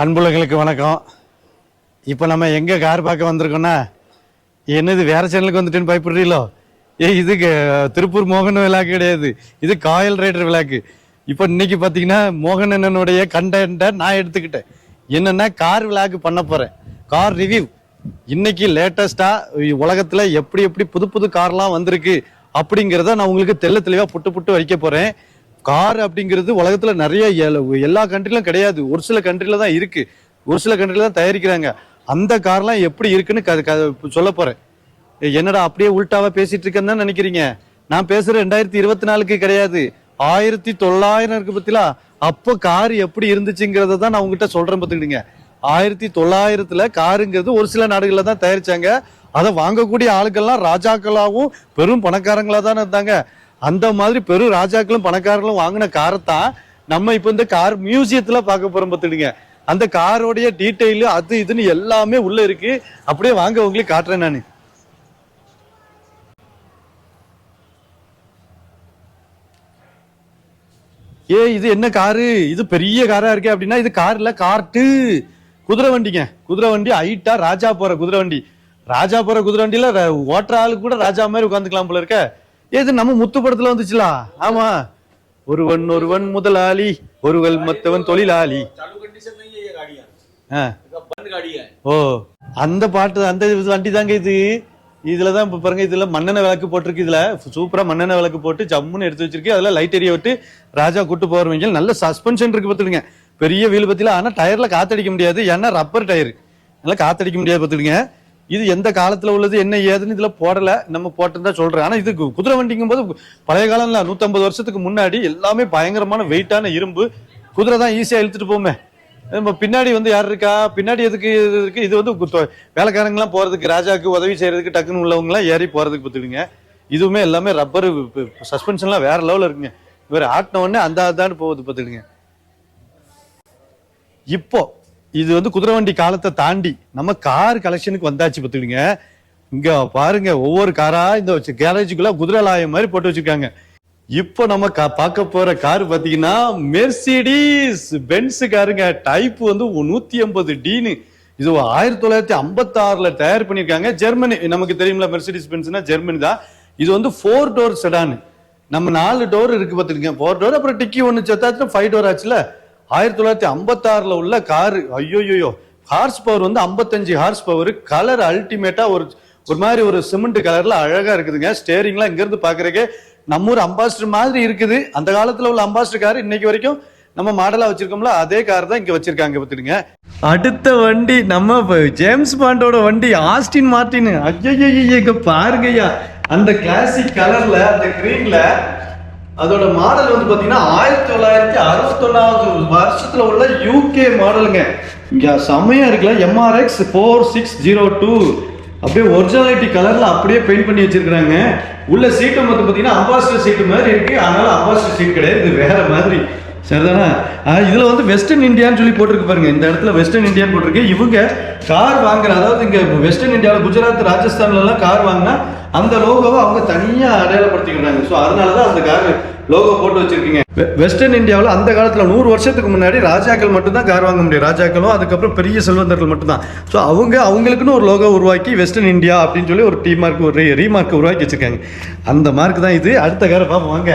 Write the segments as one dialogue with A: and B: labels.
A: அன்புலங்களுக்கு வணக்கம். இப்போ நம்ம எங்கே கார் பார்க்க வந்திருக்கோன்னா என்னது வேறு சேனலுக்கு வந்துட்டேன்னு பயப்படுறீங்களோ? ஏ இது திருப்பூர் மோகன் விழாக்கு கிடையாது. இது காயல் ரைடர் விழாக்கு இப்போ இன்னைக்கு பார்த்தீங்கன்னா மோகன் அண்ணனுடைய கண்டென்ட்டை நான் எடுத்துக்கிட்டேன். என்னென்னா கார் விழாக்கு பண்ண போகிறேன் கார் ரிவ்யூ இன்னைக்கு லேட்டஸ்ட்டாக உலகத்தில் எப்படி எப்படி புது புது கார்லாம் வந்திருக்கு அப்படிங்கிறத நான் உங்களுக்கு தெள்ள தெளிவாக புட்டு புட்டு வைக்க போகிறேன் கார் அப்படிங்கிறது உலகத்துல நிறைய எல- எல்லா கண்ட்ரிலும் கிடையாது. ஒரு சில கண்ட்ரில தான் இருக்கு. ஒரு சில கண்ட்ரில தான் தயாரிக்கிறாங்க. அந்த கார்லாம் எப்படி இருக்குன்னு க- க- சொல்ல போறேன். என்னடா அப்படியே உள்டாவா பேசிட்டு இருக்கேன்னு தான் நினைக்கிறீங்க? நான் பேசுற ரெண்டாயிரத்தி இருபத்தி நாலுக்கு கிடையாது. ஆயிரத்தி தொள்ளாயிரம் இருக்கு பத்திலா அப்போ கார் எப்படி இருந்துச்சுங்கிறத தான் நான் உங்ககிட்ட சொல்றேன் பார்த்துக்கிடுங்க. ஆயிரத்தி தொள்ளாயிரத்துல காருங்கிறது ஒரு சில நாடுகளில் தான் தயாரிச்சாங்க. அதை வாங்கக்கூடிய ஆளுக்கெல்லாம் ராஜாக்களாகவும் பெரும் பணக்காரங்களா தானே இருந்தாங்க. அந்த மாதிரி பெரும் ராஜாக்களும் பணக்காரர்களும் வாங்கின காரை தான் நம்ம இப்போ இந்த கார் மியூசியத்துல பார்க்க போறோம் பார்த்துடுங்க அந்த காரோடைய டீட்டெயில் அது இதுன்னு எல்லாமே உள்ள இருக்கு. அப்படியே வாங்க உங்களுக்கு காட்டுறேன் நான். ஏ இது என்ன காரு இது பெரிய காரா இருக்கே அப்படின்னா இது கார் இல்ல கார்ட்டு குதிரை வண்டிங்க. குதிரை வண்டி ஹைட்டா ராஜா போற குதிரை வண்டி. ராஜா போற குதிரை வண்டியில ஓட்டுற ஆளு கூட ராஜா மாதிரி உட்காந்துக்கலாம் போல இருக்க. எது நம்ம முத்து படத்துல வந்துச்சுல? ஆமா. ஒருவன் ஒருவன் முதலாளி ஒருவன் மத்தவன் தொழிலாளி. ஓ அந்த பாட்டு அந்த வண்டி தாங்க இது. இதுல தான் இப்போ பாருங்க இதுல மண்ணெண்ண விளக்கு போட்டிருக்கு இதுல. சூப்பரா மண்ணெண்ண விளக்கு போட்டு ஜம்முன்னு எடுத்து வச்சிருக்கு. அதுல லைட் எரிய விட்டு ராஜா கூட்டு போறவங்க நல்ல சஸ்பென்ஷன் இருக்கு பார்த்துடுங்க பெரிய வீல் பத்தில ஆனா டயர்ல காத்தடிக்க முடியாது. ஏன்னா ரப்பர் டயர் நல்லா காத்தடிக்க முடியாது பார்த்துடுங்க இது எந்த காலத்துல உள்ளது என்ன ஏதுன்னு இதுல போடல. நம்ம போட்டிருந்தா சொல்றேன். ஆனா இது குதிரை வண்டிங்கும் போது பழைய காலம்ல நூத்தம்பது வருஷத்துக்கு முன்னாடி எல்லாமே பயங்கரமான வெயிட்டான இரும்பு. குதிரை தான் ஈஸியா இழுத்துட்டு போமே நம்ம பின்னாடி வந்து யார் இருக்கா? பின்னாடி எதுக்கு இது இருக்கு? இது வந்து வேலைக்காரங்களாம் போறதுக்கு ராஜாக்கு உதவி செய்யறதுக்கு டக்குன்னு உள்ளவங்கலாம் ஏறி போறதுக்கு பார்த்துடுங்க இதுவுமே எல்லாமே ரப்பர் சஸ்பென்ஷன்லாம் வேற லெவலில் இருக்குங்க. இவர் ஆட்டின உடனே அந்த அதான்னு போகுது பார்த்துக்குங்க இப்போ இது வந்து குதிரை வண்டி காலத்தை தாண்டி நம்ம கார் கலெக்ஷனுக்கு வந்தாச்சு பார்த்துக்கிங்க இங்க பாருங்க ஒவ்வொரு காரா இந்த கேரேஜுக்குள்ள குதிரை லாயம் மாதிரி போட்டு வச்சிருக்காங்க. இப்போ நம்ம கா- பார்க்க போற கார் பாத்தீங்கன்னா மெர்சிடிஸ் பென்ஸ் காருங்க. டைப் வந்து நூத்தி ஐம்பது டீனு இது ஆயிரத்தி தொள்ளாயிரத்தி ஐம்பத்தி ஆறுல தயார் பண்ணியிருக்காங்க. ஜெர்மனி நமக்கு தெரியும்ல மெர்சிடிஸ் பென்ஸ்னா ஜெர்மனி தான். இது வந்து ஃபோர் டோர் செடான் நம்ம நாலு டோர் இருக்கு பார்த்துருக்கேன் ஃபோர் டோர் அப்புறம் டிக்கி ஒன்று செத்தாச்சுன்னா ஃபைவ் டோர் ஆச்சுல. ஆயிரத்தி தொள்ளாயிரத்தி ஐம்பத்தாறுல உள்ள காரு ஐயோயோயோ ஹார்ஸ் பவர் வந்து ஐம்பத்தஞ்சு ஹார்ஸ் பவர் கலர் அல்டிமேட்டா ஒரு ஒரு மாதிரி ஒரு சிமெண்ட் கலர்ல அழகா இருக்குதுங்க. ஸ்டேரிங்லாம் இங்க இருந்து நம்ம ஊர் அம்பாசிடர் மாதிரி இருக்குது. அந்த காலத்துல உள்ள அம்பாசிடர் கார் இன்னைக்கு வரைக்கும் நம்ம மாடலா வச்சிருக்கோம்ல அதே கார் தான் இங்க வச்சிருக்காங்க பார்த்துடுங்க. அடுத்த வண்டி நம்ம ஜேம்ஸ் பாண்டோட வண்டி ஆஸ்டின் மார்டின் ஐயோ பாருங்கய்யா. அந்த கிளாசிக் கலர்ல அந்த கிரீன்ல அதோட மாடல் வந்து பார்த்தீங்கன்னா ஆயிரத்தி தொள்ளாயிரத்தி அறுபத்தொன்னாவது வருஷத்துல உள்ள யூகே மாடலுங்க இங்க செம்மையா இருக்குல்ல MRX four six zero two அப்படியே ஒரிஜினாலிட்டி கலர்ல அப்படியே பெயிண்ட் பண்ணி வச்சிருக்கிறாங்க. உள்ள சீட்டும் வந்து பார்த்தீங்கன்னா அம்பாசிடர் சீட்டு மாதிரி இருக்கு. அதனால அம்பாசிடர் சீட் கிடையாது. இது வேற மாதிரி. சரிதானா? இதில் வந்து வெஸ்டர்ன் இந்தியான்னு சொல்லி போட்டிருக்கு பாருங்க. இந்த இடத்துல வெஸ்டர்ன் இந்தியான்னு போட்டிருக்கு. இவங்க கார் வாங்குற அதாவது இங்கே வெஸ்டர்ன் இந்தியாவில் குஜராத் ராஜஸ்தான்லலாம் கார் வாங்கினா அந்த லோகோவை அவங்க தனியாக அடையாளப்படுத்திக்கிறாங்க. ஸோ அதனால தான் அந்த கார் லோகோ போட்டு வச்சிருக்கீங்க. வெஸ்டர்ன் இந்தியாவில் அந்த காலத்தில் நூறு வருஷத்துக்கு முன்னாடி ராஜாக்கள் மட்டும்தான் கார் வாங்க முடியும். ராஜாக்களும் அதுக்கப்புறம் பெரிய செல்வந்தர்கள் மட்டும்தான். ஸோ அவங்க அவங்களுக்குன்னு ஒரு லோகோ உருவாக்கி வெஸ்டர்ன் இந்தியா அப்படின்னு சொல்லி ஒரு டீ மார்க் ஒரு ரீமார்க் உருவாக்கி வச்சிருக்காங்க. அந்த மார்க் தான் இது. அடுத்த காரை பார்ப்போம் வாங்க.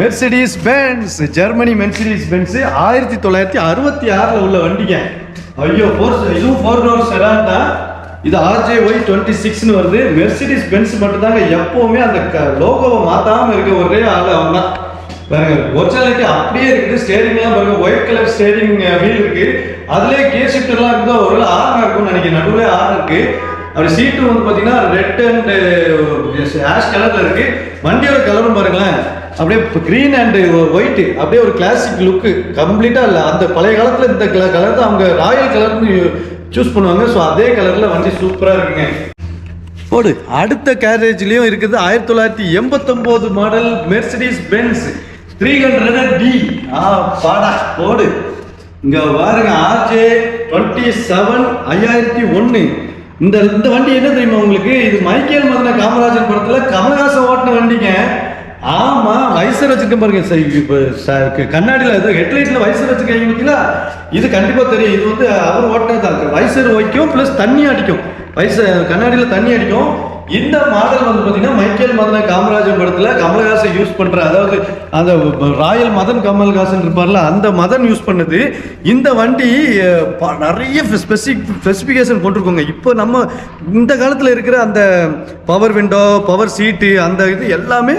A: Mercedes Benz Germany Mercedes Benz ஆயிரத்தி தொள்ளாயிரத்தி அறுபத்தி ஆறில் உள்ள வண்டிங்க. ஐயோ ஃபோர் இதுவும் ஃபோர் டோர் செடான் தான். இது ஆர்ஜே ஒய் டுவெண்ட்டி சிக்ஸ்னு வருது. மெர்சிடிஸ் பென்ஸ் மட்டும்தாங்க எப்போவுமே அந்த லோகோவை மாற்றாமல் இருக்க ஒரே ஆள் அவன் தான் பாருங்க ஒரிஜினாலிட்டி அப்படியே இருக்குது. ஸ்டேரிங்லாம் பாருங்க ஒயிட் கலர் ஸ்டேரிங் வீல் இருக்கு. அதுலேயே கே ஷிஃப்டர்லாம் இருக்குதோ ஒரு ஆர்ன் இருக்கும்னு நினைக்கிறேன். நடுவில் ஆர்ன் இருக்கு. அப்படி சீட்டு வந்து பார்த்தீங்கன்னா ரெட் அண்ட் ஆஷ் கலரில் இருக்கு. வண்டியோட கலரும் பாருங்களேன். அப்படியே க்ரீன் அண்ட் ஒயிட் அப்படியே ஒரு கிளாசிக் லுக்கு கம்ப்ளீட்டாக இல்லை. அந்த பழைய காலத்தில் இந்த கலர் தான் அவங்க ராயல் கலர்னு சூஸ் பண்ணுவாங்க. ஸோ அதே கலரில் வண்டி சூப்பராக இருக்குங்க. போடு அடுத்த கேரேஜ்லேயும் இருக்குது ஆயிரத்தி தொள்ளாயிரத்தி எண்பத்தொம்போது model Mercedes Benz three hundred D ஆ பாடா போடு இங்கே பாருங்க ஆர்ஜே டுவெண்ட்டி செவன் ஐயாயிரத்தி ஒன்று இந்த இந்த வண்டி என்ன தெரியுமா உங்களுக்கு? இது மைக்கேல் மதன காமராஜன் படத்தில் கமல்ஹாசன் ஓட்டின வண்டிங்க. ஆமா வயசு வச்சுக்க பாருங்க. கண்ணாடியில் இது ஹெட்லைட்ல வைசர் வச்சிருக்கீங்க இது கண்டிப்பா தெரியும். இது வந்து அவர் ஓட்டினது தான். வைசர் வைக்கும் ப்ளஸ் தண்ணி அடிக்கும். வயசு கண்ணாடியில் தண்ணி அடிக்கும். இந்த மாடல் வந்து பார்த்தீங்கன்னா மைக்கேல் மதன காமராஜன் படத்தில் கமலஹாசன் யூஸ் பண்ணுற அதாவது அந்த ராயல் மதன் கமல்ஹாசன் இருப்பார்ல அந்த மதன் யூஸ் பண்ணது. இந்த வண்டி ப- நிறைய ஸ்பெசிஃபிக் ஸ்பெசிஃபிகேஷன் கொண்டிருக்கோங்க இப்போ நம்ம இந்த காலத்தில் இருக்கிற அந்த பவர் விண்டோ பவர் சீட்டு அந்த இது எல்லாமே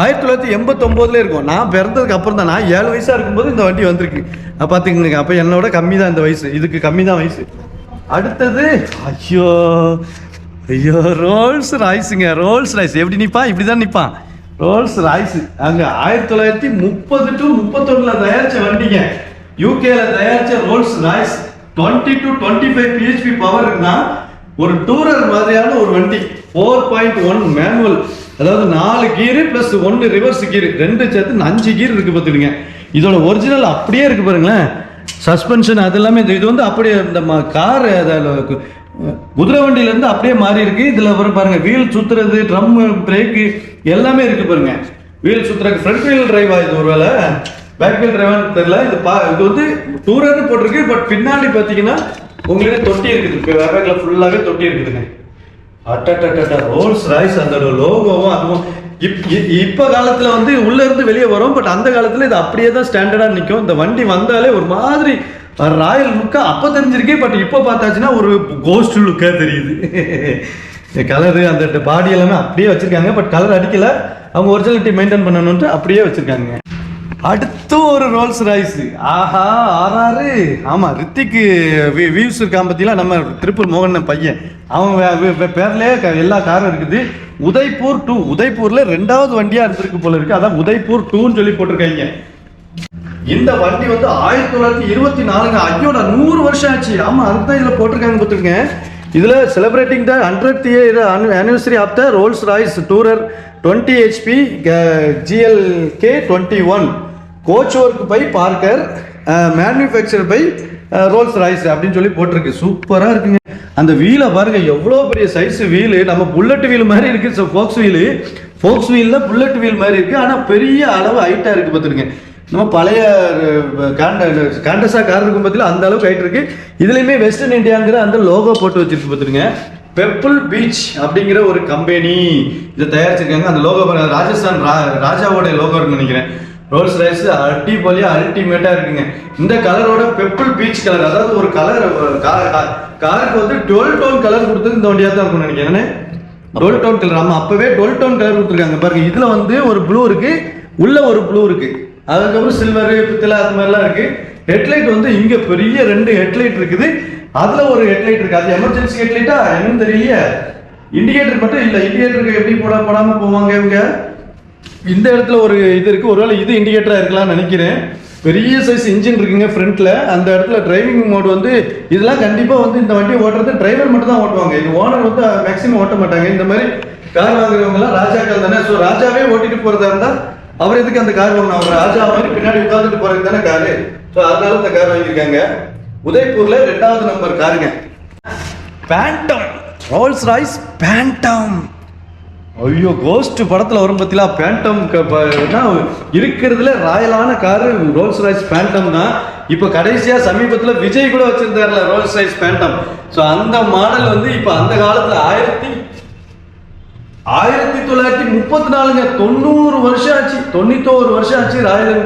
A: ஆயிரத்தி தொள்ளாயிரத்தி எண்பத்தொம்போதுல இருக்கும். நான் பிறந்ததுக்கு அப்புறம் தான். நான் ஏழு வயசாக இருக்கும்போது இந்த வண்டி வந்திருக்கு. பார்த்துக்கங்க அப்போ என்னோட கம்மி தான் இந்த வயசு. இதுக்கு கம்மி தான் வயசு. அடுத்தது ஐயோ ஐயோ ரோல்ஸ் ராய்ஸுங்க ரோல்ஸ் ராய்ஸ் எப்படி நிற்பான் இப்படி தான் நிற்பான் ரோல்ஸ் ராய்ஸ் அங்கே ஆயிரத்தி தொள்ளாயிரத்தி முப்பது டு முப்பத்தொன்னில் தயாரித்த வண்டிங்க. யூகேல தயாரித்த Rolls Royce twenty to twenty five BHP power ஒரு டூரர் மாதிரியான ஒரு வண்டி. ஃபோர் பாயிண்ட் ஒன் மேனுவல் அதாவது நாலு கீரு ப்ளஸ் ஒன்று ரிவர்ஸ் கீர் ரெண்டு சேர்த்து அஞ்சு கீர் இருக்கு பார்த்துடுங்க இதோட ஒரிஜினல் அப்படியே இருக்கு பாருங்களேன். சஸ்பென்ஷன் அது எல்லாமே இது வந்து அப்படியே இந்த கார் குதிரை வண்டியிலேருந்து அப்படியே மாறி இருக்கு. இதில் வர பாருங்க வீல் சுத்துறது ட்ரம் பிரேக்கு எல்லாமே இருக்கு பாருங்க. வீல் சுத்துறதுக்கு ஃப்ரண்ட் வீல் டிரைவா இது ஒருவேளை பேக் வீல் டிரைவான்னு தெரியல. இது பா இது வந்து டூரர்னு போட்டிருக்கு. பட் பின்னாடி பார்த்தீங்கன்னா உங்களுக்கு தொட்டி இருக்குது. பேக்கில் ஃபுல்லாகவே தொட்டி இருக்குதுங்க. அட்டட்ட ரோல்ஸ் ராய்ஸ் அந்த லோகோவும் அதுவும் இப் இ- இப்ப காலத்துல வந்து உள்ள இருந்து வெளியே வரும். பட் அந்த காலத்துல இது அப்படியே தான் ஸ்டாண்டர்டா நிற்கும் இந்த வண்டி வந்தாலே ஒரு மாதிரி ராயல் லுக்கா அப்ப தெரிஞ்சிருக்கேன் பட் இப்போ பார்த்தாச்சுன்னா ஒரு கோஸ்ட் லுக்கா தெரியுது. கலரு அந்த பாடி எல்லாமே அப்படியே வச்சிருக்காங்க. பட் கலர் அடிக்கல. அவங்க ஒரிஜினாலிட்டி மெயின்டைன் பண்ணணுன்ட்டு அப்படியே வச்சிருக்காங்க. அடுத்து ஒரு ரோல்ஸ் ராய்ஸ் ஆஹா ஆறாறு. ஆமா ரித்திக்கு வியூஸ் இருக்கான் பத்திலாம் நம்ம திருப்பூர் மோகன் பையன். அவன் பேர்லேயே க- எல்லா காரும் இருக்குது. உதய்பூர் டூ. உதய்பூர்ல ரெண்டாவது வண்டியா இருந்திருக்கு போல இருக்கு. அதான் உதய்பூர் டூன்னு சொல்லி போட்டிருக்காங்க. இந்த வண்டி வந்து ஆயிரத்தி தொள்ளாயிரத்தி இருபத்தி நாலுங்க. ஐயோட நூறு வருஷம் ஆச்சு. ஆமா அதுதான் இதுல போட்டிருக்காங்க பார்த்துருங்க இதுல celebrating the hundred year anniversary of the Rolls Royce tourer twenty HP GL K twenty one coach work by Parker manufacture by Rolls Royce அப்படின்னு சொல்லி போட்டிருக்கு. சூப்பராக இருக்குங்க. அந்த வீலை பாருங்க எவ்வளோ பெரிய சைஸ் வீலு. நம்ம புல்லட் வீல் மாதிரி இருக்கு ஃபோக்ஸ் வீலு ஃபோக்ஸ் வீல்ல புல்லட் வீல் மாதிரி இருக்கு ஆனால் பெரிய அளவு ஹைட்டாக இருக்கு பார்த்துருங்க நம்ம பழைய காண்ட காண்டஸாக கார் இருக்கும் பத்தில அந்த அளவுக்கு ஹைட் இருக்கு. இதுலயுமே வெஸ்டர்ன் இந்தியாங்கிற அந்த லோகோ போட்டு வச்சிருக்கு பார்த்துருங்க பெப்பிள் பீச் அப்படிங்கிற ஒரு கம்பெனி இதை தயாரிச்சிருக்காங்க. அந்த லோகோ ராஜஸ்தான் ரா- ராஜாவோட லோகோ நினைக்கிறேன். ரோல்ஸ் ரைஸ் அடிப்பொலியா அல்டிமேட்டாக இருக்குங்க. இந்த கலரோட பெப்பிள் பீச் கலர் அதாவது ஒரு கலர் காருக்கு வந்து டுவெல் டோன் கலர் கொடுத்தது இந்த வண்டியாக தான் இருக்கும் நினைக்கிறேன் டுவெல் டோன் கலர் ஆமாம் அப்போவே டுவெல் டோன் கலர் கொடுத்துருக்காங்க. பாருங்க இதில் வந்து ஒரு ப்ளூ இருக்குது உள்ளே ஒரு ப்ளூ இருக்குது அதுக்கப்புறம் சில்வர் பித்தளை அது மாதிரிலாம் இருக்குது ஹெட்லைட் வந்து இங்கே பெரிய ரெண்டு ஹெட்லைட் இருக்குது. அதில் ஒரு ஹெட்லைட் இருக்குது அது எமர்ஜென்சி ஹெட்லைட்டா என்னன்னு தெரியல இண்டிகேட்டர் மட்டும் இல்லை இண்டிகேட்டருக்கு எப்படி போட போடாமல் போவாங்க இவங்க? இந்த இடத்துல ஒரு இது இருக்கு. ஒருவேளை இது இண்டிகேட்டராக இருக்கலாம்னு நினைக்கிறேன். பெரிய சைஸ் இன்ஜின் இருக்குங்க ஃப்ரண்ட்ல அந்த இடத்துல டிரைவிங் மோட் வந்து இதெல்லாம் கண்டிப்பா வந்து இந்த வண்டியை ஓட்டுறது டிரைவர் மட்டும் தான் ஓட்டுவாங்க. இது ஓனர் வந்து மேக்ஸிமம் ஓட்ட மாட்டாங்க. இந்த மாதிரி கார் வாங்குறவங்கலாம் ராஜாக்கள் தானே. ஸோ ராஜாவே ஓட்டிட்டு போறதா இருந்தா அவர் எதுக்கு அந்த கார் வாங்கணும்? அவர் ராஜா மாதிரி பின்னாடி உட்காந்துட்டு போறது தானே காரு ஸோ அதனால இந்த கார் வாங்கியிருக்காங்க. உதய்பூர்ல ரெண்டாவது நம்பர் காருங்க பேண்டம் ரோல்ஸ் ராய்ஸ் பேண்டம் ஐயோ கோஸ்ட் படத்தில் வரும் பத்திலா பேண்டம் என்ன இருக்கிறதுல ராயலான காரு ரோல்ஸ் ராய்ஸ் பேண்டம் தான். இப்போ கடைசியாக சமீபத்தில் விஜய் கூட வச்சிருந்தாருல ரோல்ஸ் ராய்ஸ் பேண்டம் ஸோ அந்த மாடல் வந்து இப்போ அந்த காலத்தில் ஆயிரத்தி ஆயிரத்தி தொள்ளாயிரத்தி முப்பத்தி நாலுங்க தொண்ணூறு வருஷம் ஆச்சு தொண்ணூத்தோரு வருஷம் ஆச்சு ராயல்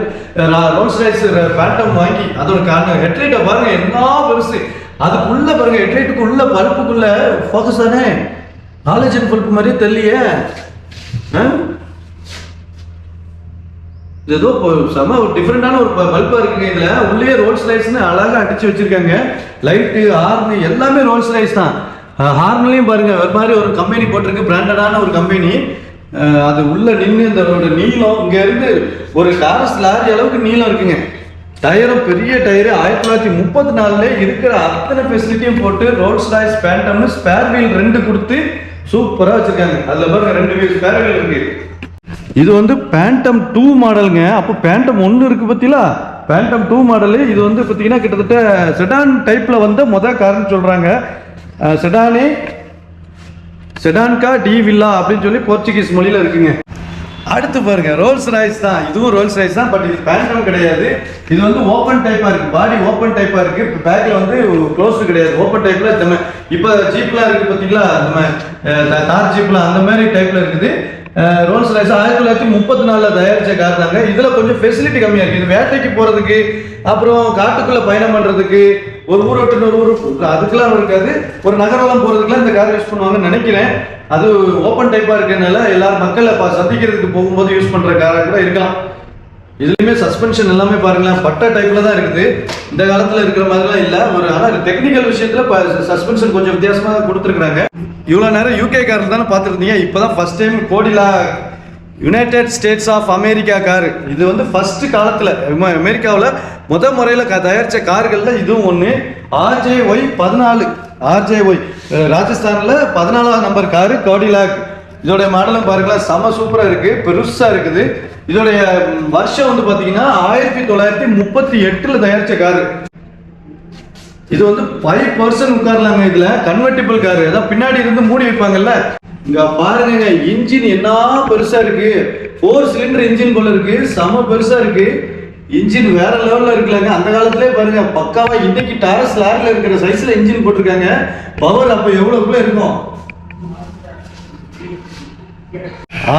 A: ரோல்ஸ் ராய்ஸ் பேண்டம் வாங்கி. அதோட காரணம் ஹெட்லைட்டை பாருங்க என்ன பெருசு. அதுக்குள்ள பாருங்க ஹெட்லைட்டுக்குள்ள பருப்புக்குள்ள ஃபோக்கஸ் தானே. ஹாலஜன் பல்ப் மாதிரியே தெரியலையே. ஆ? இது ஏதோ இப்போ செம ஒரு டிஃப்ரெண்டான ஒரு பல்பாக இருக்குங்க இதில். உள்ளே ரோல்ஸ் ரைஸ்னு அழகாக அடித்து வச்சிருக்காங்க. லைட்டு ஹார்னு எல்லாமே ரோல்ஸ் ரைஸ் தான். ஹார்ன்லையும் பாருங்கள் ஒரு மாதிரி ஒரு கம்பெனி போட்டிருக்கு. பிராண்டடான ஒரு கம்பெனி அது உள்ளே நின்று இந்த நீளம் இங்கேருந்து ஒரு காரஸ் லாரி அளவுக்கு நீளம் இருக்குங்க. டயரும் பெரிய டயரு ஆயிரத்தி தொள்ளாயிரத்தி முப்பத்தி நாலுல இருக்கிற அத்தனை ஃபெசிலிட்டியும் போட்டு ரோல்ஸ் ராய்ஸ் பேண்டம்னு ஸ்பேர் வீல் ரெண்டு கொடுத்து சூப்பராக வச்சுருக்காங்க. அதில் பாருங்க ரெண்டு வீல் பேரங்கள் இருக்கு. இது வந்து பேண்டம் டூ மாடலுங்க அப்போ பேண்டம் ஒன்று இருக்குது பார்த்தீங்களா பேண்டம் டூ மாடலு இது வந்து பார்த்தீங்கன்னா கிட்டத்தட்ட செடான் டைப்பில் வந்த மொதல் கார்னு சொல்கிறாங்க செடானே செடான்கா டி வில்லா அப்படின்னு சொல்லி போர்ச்சுகீஸ் மொழியில் இருக்குங்க. அடுத்து பாருங்க ரோல்ஸ் ரைஸ் தான். இதுவும் ரோல்ஸ் ரைஸ் தான் பட் இது பேண்டம் கிடையாது. இது வந்து ஓப்பன் டைப்பா இருக்கு. பாடி ஓப்பன் டைப்பா இருக்கு. பேக்ல வந்து க்ளோஸ் கிடையாது. ஓப்பன் டைப்ல நம்ம இப்போ ஜீப்லாம் இருக்கு பாத்தீங்களா? நம்ம தார் ஜீப்ல அந்த மாதிரி டைப்ல இருக்குது. ரோல்ஸ் ரைஸ் ஆயிரத்தி தொள்ளாயிரத்தி முப்பத்தி நாலுல தயாரிச்ச கார் தாங்க. இதுல கொஞ்சம் ஃபெசிலிட்டி கம்மியா இருக்கு. இது வேட்டைக்கு போறதுக்கு அப்புறம் காட்டுக்குள்ள பயணம் பண்றதுக்கு ஒரு ஊர் விட்டு இன்னொரு ஊர் அதுக்கெல்லாம் இருக்காது. ஒரு நகரெல்லாம் போகிறதுக்குலாம் இந்த கார் யூஸ் பண்ணுவாங்கன்னு நினைக்கிறேன். அது ஓப்பன் டைப்பா இருக்கிறதுனால எல்லாரும் மக்களை பா- சந்திக்கிறதுக்கு போகும்போது யூஸ் பண்ற காராக கூட இருக்கலாம். இதுலயுமே சஸ்பென்ஷன் எல்லாமே பாருங்களேன் பட்ட டைப்ல தான் இருக்குது. இந்த காலத்துல இருக்கிற மாதிரிலாம் இல்ல. ஒரு ஆனா டெக்னிக்கல் விஷயத்துல சஸ்பென்ஷன் கொஞ்சம் வித்தியாசமா கொடுத்துருக்காங்க இவ்வளவு நேரம் யூகே கார் தானே பார்த்துருந்தீங்க. இப்பதான் first time கோடிலா United States of America car இது வந்து ஃபர்ஸ்ட் காலத்தில் அமெரிக்காவில் முத முறையில் க தயாரித்த கார்கள்ல இதுவும் ஒன்று ஆர்ஜே ஒய் பதினாலு. ஆர்ஜே ஒய் ராஜஸ்தானில் பதினாலாவது நம்பர் காரு கோடிலாக் இதோடைய மாடலும் பாருங்களேன் செம சூப்பராக இருக்குது பெருசாக இருக்குது. இதோடைய வருஷம் வந்து பார்த்தீங்கன்னா ஆயிரத்தி தொள்ளாயிரத்தி முப்பத்தி எட்டில் தயாரித்த காரு இது வந்து ஃபைவ் பர்சன்ட் உட்காரலாங்க இதில். கன்வெர்டிபிள் காரு அதான் பின்னாடி இருந்து மூடி வைப்பாங்கல்ல. இங்க பாருங்க இன்ஜின் என்ன பெருசா இருக்கு? ஃபோர் சிலிண்டர் இன்ஜின் போல இருக்கு செம பெருசா இருக்கு. இன்ஜின் வேற லெவல்ல இருக்குல்லங்க. அந்த காலத்திலே பாருங்க பக்காவா இன்னைக்கு டாரஸ் லாரில இருக்கிற சைஸ்ல இன்ஜின் போட்டிருக்காங்க. பவர் அப்ப எவ்வளவுக்குள்ள இருக்கும்?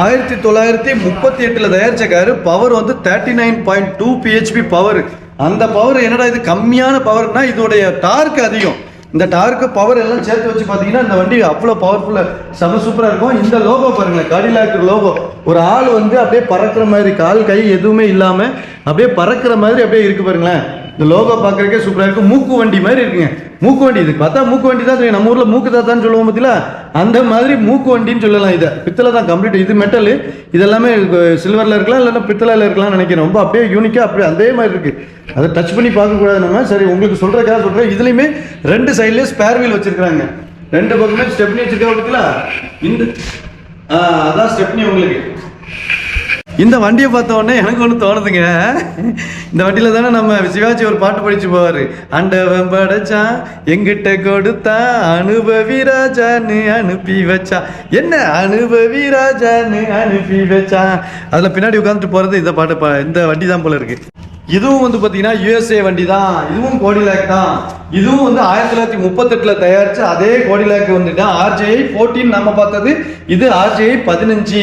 A: ஆயிரத்தி தொள்ளாயிரத்தி முப்பத்தி எட்டுல தயாரிச்ச காரு பவர் வந்து thirty nine point two BHP power அந்த பவர் என்னடா இது கம்மியான பவர்னா இதோடைய டார்க் அதிகம். இந்த டார்க்கு பவர் எல்லாம் சேர்த்து வச்சு பார்த்தீங்கன்னா இந்த வண்டி அவ்வளோ பவர்ஃபுல்லாக செம சூப்பராக இருக்கும். இந்த லோகோ பாருங்களேன் கடிலாக்கு லோகோ ஒரு ஆள் வந்து அப்படியே பறக்கிற மாதிரி கால் கை எதுவுமே இல்லாமல் அப்படியே பறக்கிற மாதிரி அப்படியே இருக்குது பாருங்களேன். இந்த லோகோ பார்க்குறக்கே சூப்பராக இருக்கும். மூக்கு வண்டி மாதிரி இருக்குங்க. மூக்கு வண்டி இதுக்கு பார்த்தா மூக்கு வண்டி தான் தெரியும். நம்ம ஊரில் மூக்கு தாத்தான்னு சொல்லுவோம் பார்த்தீங்களா அந்த மாதிரி மூக்கு வண்டின்னு சொல்லலாம் இதை. பித்தளை தான் கம்ப்ளீட் இது மெட்டல் இதெல்லாமே சில்வரில் இருக்கலாம் இல்லைன்னா பித்தளையில் இருக்கலாம் நினைக்கிறேன். ரொம்ப அப்படியே யூனிக்காக அப்படியே அதே மாதிரி இருக்குது அதை டச் பண்ணி பார்க்கக்கூடாது நம்ம. சரி உங்களுக்கு சொல்கிறக்காக சொல்கிறேன் இதுலேயுமே ரெண்டு சைட்லேயும் ஸ்பேர் வீல் வச்சுருக்காங்க ரெண்டு பக்கமே ஸ்டெப்னி வச்சுருக்கா பார்த்தீங்களா இந்த அதான் ஸ்டெப்னி உங்களுக்கு. இந்த வண்டியை பார்த்த உடனே எனக்கு ஒன்று தோணுதுங்க. இந்த வண்டியில் தானே நம்ம சிவாஜி ஒரு பாட்டு படிச்சு போவார். அண்டவன் படைச்சான் எங்கிட்ட கொடுத்தான் அனுபவி ராஜான்னு அனுப்பி வச்சான் என்ன அனுபவி ராஜான்னு அனுப்பி வச்சான் அதில் பின்னாடி உட்காந்துட்டு போகிறது இந்த பாட்டு பா- இந்த வண்டி தான் போல இருக்குது இதுவும் வந்து பார்த்தீங்கன்னா யூஎஸ்ஏ வண்டி தான் இதுவும் கோடிலாக் தான். இதுவும் வந்து ஆயிரத்தி தொள்ளாயிரத்தி முப்பத்தெட்டில் தயாரித்து அதே கோடிலாக் வந்துட்டு ஆர்ஜேஐ ஃபோர்டீன் நம்ம பார்த்தது. இது ஆர்ஜேஐ பதினஞ்சு.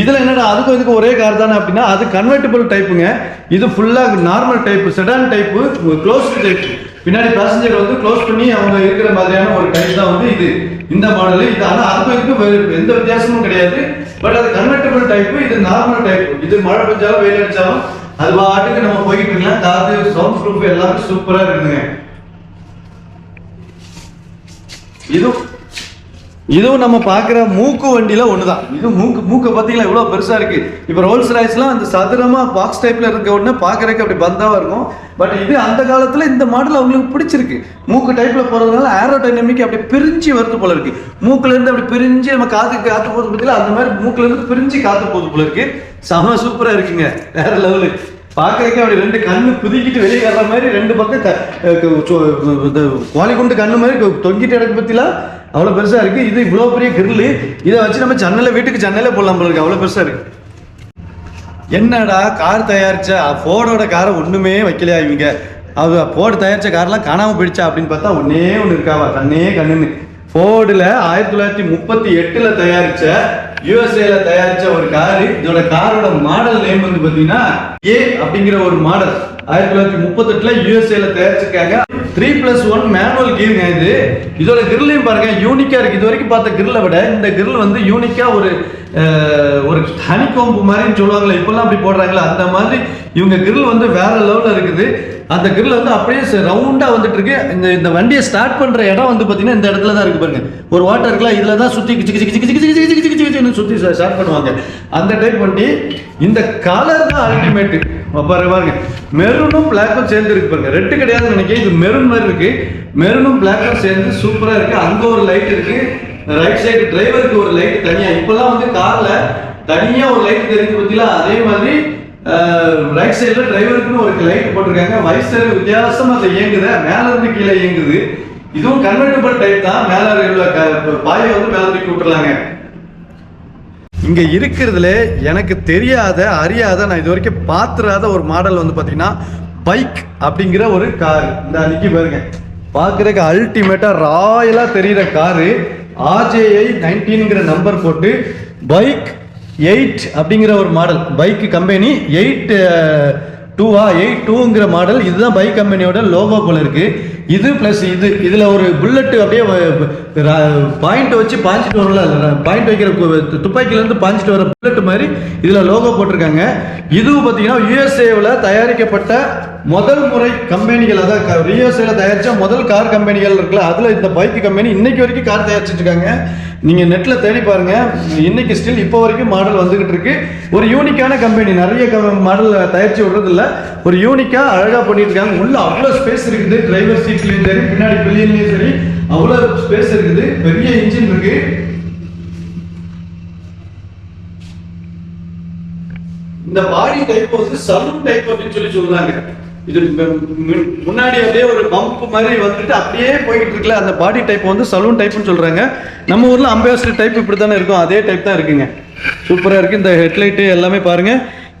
A: இதில் என்னடா அதுக்கும் இதுக்கு ஒரே கார் தானே அப்படின்னா அது கன்வெர்ட்டிபிள் டைப்புங்க இது ஃபுல்லாக normal type sedan type close type பின்னாடி பேசஞ்சர் வந்து க்ளோஸ் பண்ணி அவங்க இருக்கிற மாதிரியான ஒரு டைப் தான் வந்து இது. இந்த மாடல் இது. ஆனால் அதுக்கும் இதுக்கும் எந்த வித்தியாசமும் கிடையாது. பட் அது கன்வெர்ட்டிபிள் டைப்பு இது நார்மல் டைப்பு இது மழை பெஞ்சாலும் வெயில் அடிச்சாலும் அது பாட்டுக்கு நம்ம போயிட்டு இருக்கலாம். காத்து சவுண்ட் ப்ரூஃப் எல்லாமே சூப்பரா இருந்துங்க இது இதுவும் நம்ம பார்க்குற மூக்கு வண்டிலாம் ஒன்று தான் இது மூக்கு மூக்கை பார்த்தீங்களா? இவ்வளோ பெருசாக இருக்குது இப்போ ரோல்ஸ் ராய்ஸ்லாம் அந்த சதுரமாக பாக்ஸ் டைப்பில் இருக்க உடனே பார்க்குறக்கு அப்படி பந்தாவா இருக்கும். பட் இது அந்த காலத்தில் இந்த மாடல் அவங்களுக்கு பிடிச்சிருக்கு. மூக்கு டைப்பில் போகிறதுனால ஏரோடைனமிக் அப்படி பிரிஞ்சு வருது போல இருக்குது மூக்குலேருந்து அப்படி பிரிஞ்சு நம்ம காற்று காற்று போகுது பார்த்தீங்களா? அந்த மாதிரி மூக்குலேருந்து பிரிஞ்சு காற்று போகுது போல இருக்குது செம சூப்பராக இருக்குங்க. வேறு லெவலு பார்க்கறதுக்கு அப்படி ரெண்டு கண்ணு புதுக்கிட்டு வெளியே வர்ற மாதிரி ரெண்டு பக்கம் க- க- கோழிக்குண்டு கண்ணு மாதிரி தொங்கிட்டு இடக்கு பற்றிலாம் அவ்வளோ பெருசாக இருக்குது இது இவ்வளோ பெரிய கிரில்லு இதை வச்சு நம்ம ஜன்னல வீட்டுக்கு ஜன்னலே போடலாம் போல இருக்கு. அவ்வளோ பெருசாக இருக்குது என்னடா கார் தயாரிச்ச? ஃபோர்டோட காரை ஒன்றுமே வைக்கலையா இவங்க? அது ஃபோர்டு தயாரித்த கார்லாம் காணாம போயிடுச்சா அப்படின்னு பார்த்தா ஒன்னே ஒன்று இருக்காவா? கண்ணே கண்ணுன்னு. ஃபோர்டில் ஆயிரத்தி தொள்ளாயிரத்தி முப்பத்தி எட்டில் தயாரித்த யூஎஸ்ஏல தயாரிச்ச ஒரு கார் இதோட காரோட மாடல் நேம் வந்து பாத்தீங்கன்னா ஏ அப்படிங்கிற ஒரு மாடல் ஆயிரத்தி தொள்ளாயிரத்தி முப்பத்தெட்டுல யூஎஸ்ஏல தயாரிச்சிருக்காங்க. த்ரீ பிளஸ் ஒன் மேனுவல் கீருங்க இது. இதோட கிரில்லையும் பாருங்க யூனிக்கா இருக்கு. இது வரைக்கும் பார்த்த கிரில்லை விட இந்த கிரில் வந்து யூனிக்கா ஒரு ஒரு ஹனி கோம்பு மாதிரின்னு சொல்லுவாங்களே இப்பெல்லாம் அப்படி போடுறாங்களா அந்த மாதிரி இவங்க கிரில் வந்து வேற லெவல்ல இருக்குது. அந்த கிரில் வந்து அப்படியே ரவுண்டா வந்துட்டு இருக்கு இந்த இந்த வண்டியை ஸ்டார்ட் பண்ற இடம் வந்து பாத்தீங்கன்னா இந்த இடத்துல தான் இருக்கு பாருங்க. ஒரு வாட்டர் இருக்குல்ல இதுல தான் சுத்தி கிச்சு கிச்சு கிச்சு கிச்சு கிச்சு கிச்சு சுற்றி ஷேர் பண்ணுவாங்க. அந்த டைப் வண்டி இந்த கலர் தான் அல்டிமேட்டு பாருங்க பாருங்க. மெரூனும் பிளாக்கும் சேர்ந்து இருக்கு பாருங்க. ரெட்டு கிடையாதுன்னு நினைக்கிறேன். இது மெரூன் மாதிரி இருக்கு. மெரூனும் பிளாக்கும் சேர்ந்து சூப்பராக இருக்கு. அங்கே ஒரு லைட் இருக்கு. ரைட் சைடு டிரைவருக்கு ஒரு லைட் தனியாக இப்போல்லாம் வந்து காரில் தனியாக ஒரு லைட் தெரிஞ்சு பத்தில அதே மாதிரி ரைட் சைடில் டிரைவருக்குன்னு ஒரு லைட் போட்டிருக்காங்க. வயசு வித்தியாசமாக அதை இயங்குது. மேலேருந்து கீழே இயங்குது. இதுவும் கன்வெர்டபிள் டைப் தான். மேலே உள்ள பாயை வந்து மேலே தூக்கி விட்டுறலாங்க இங்கே இருக்கிறதுல எனக்கு தெரியாத அறியாத நான் இது வரைக்கும் பார்த்துடாத ஒரு மாடல் வந்து பார்த்தீங்கன்னா பைக் அப்படிங்கிற ஒரு கார். இந்த அன்னைக்கு பாருங்க. பார்க்குறதுக்கு அல்டிமேட்டாக ராயலாக தெரிகிற காரு. ஆர்ஜேஐ நைன்டீனுங்கிற நம்பர் போட்டு பைக் எயிட் அப்படிங்கிற ஒரு மாடல். பைக் கம்பெனி எயிட் டூவா? எயிட் டூங்கிற மாடல். இதுதான் பைக் கம்பெனியோட லோகோ போல இருக்குது இது ப்ளஸ் இது. இதில் ஒரு புல்லட்டு அப்படியே பாயிண்ட் வச்சு பாஞ்சிட்டு வரல பாயிண்ட் வைக்கிற துப்பாக்கிலேருந்து துப்பாக்கில இருந்து பாஞ்சிட்டு வர புல்லட் மாதிரி இதுல லோகோ போட்டிருக்காங்க. இதுவும் பார்த்தீங்கன்னா யூஎஸ்ஏவில் தயாரிக்கப்பட்ட முதல் முறை கம்பெனிகள் அதாவது யூஎஸ்ஏல தயாரிச்ச முதல் கார் கம்பெனிகள் இருக்குல்ல அதுல இந்த பைக் கம்பெனி இன்னைக்கு வரைக்கும் கார் தயாரிச்சிட்டு இருக்காங்க நீங்க நெட்ல தேடி பாருங்க. இன்னைக்கு ஸ்டில் இப்போ வரைக்கும் மாடல் வந்துகிட்டு இருக்கு. ஒரு யூனிக்கான கம்பெனி நிறைய மாடல் தயாரிச்சு விடுறது இல்ல ஒரு யூனிக்கா அழகா பண்ணிட்டு இருக்காங்க. உள்ள அவ்வளவு ஸ்பேஸ் இருக்குது. டிரைவர் சீட்லயும் சரி பின்னாடி பில்லியன்லயும் சரி அவ்வளவு ஸ்பேஸ் இருக்குது. பெரிய இன்ஜின் இருக்கு. இந்த பாடி டைப் வந்து சலூன் டைப் அப்படின்னு சொல்லி சொல்றாங்க. இது முன்னாடி அப்படியே ஒரு பம்ப் மாதிரி வந்துட்டு அப்படியே போய்கிட்டு இருக்குல்ல. அந்த பாடி டைப் வந்து சலூன் டைப்னு சொல்றாங்க. நம்ம ஊர்ல அம்பேஸ்டர் டைப் இப்படி தானே இருக்கும். அதே டைப் தான் இருக்குங்க. சூப்பரா இருக்கு. இந்த ஹெட்லைட்டு எல்லாமே பாருங்க.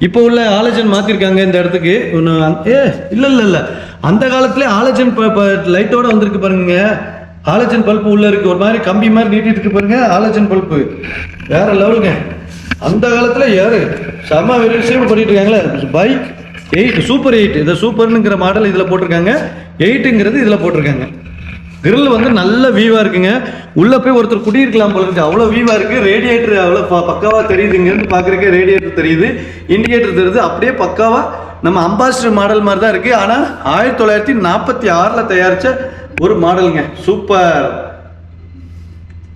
A: இப்போ உள்ள ஆலஜன் மாத்திருக்காங்க இந்த இடத்துக்கு. ஒன்று ஏ இல்ல இல்ல இல்ல. அந்த காலத்துல ஆலஜன் லைட்டோட வந்திருக்கு பாருங்க. ஆலஜன் பல்ப் உள்ள இருக்கு. ஒரு மாதிரி கம்பி மாதிரி நீட்டிட்டு இருக்கு பாருங்க. ஆலஜன் பல்ப்பு வேற லெவலுங்க அந்த காலத்தில் யாரு? செம விஷயம் பண்ணிட்டு இருக்காங்களே. பைக் எயிட் சூப்பர் எயிட் இந்த சூப்பர்னுங்கிற மாடல் இதில் போட்டிருக்காங்க. எயிட்டுங்கிறது இதில் போட்டிருக்காங்க. கிரில் வந்து நல்ல வீவாக இருக்குங்க. உள்ளே போய் ஒருத்தர் குடியிருக்கலாம் போல இருக்கு. அவ்வளோ வீவாக இருக்குது ரேடியேட்டர் அவ்வளோ ப- பக்காவாக தெரியுதுங்கன்னு இங்க ரேடியேட்டர் தெரியுது. இண்டிகேட்டர் தெரியுது. அப்படியே பக்காவாக நம்ம அம்பாசிடர் மாடல் மாதிரி தான் இருக்குது ஆனால் ஆயிரத்தி தொள்ளாயிரத்தி நாற்பத்தி ஆறில் தயாரித்த ஒரு மாடலுங்க. சூப்பர்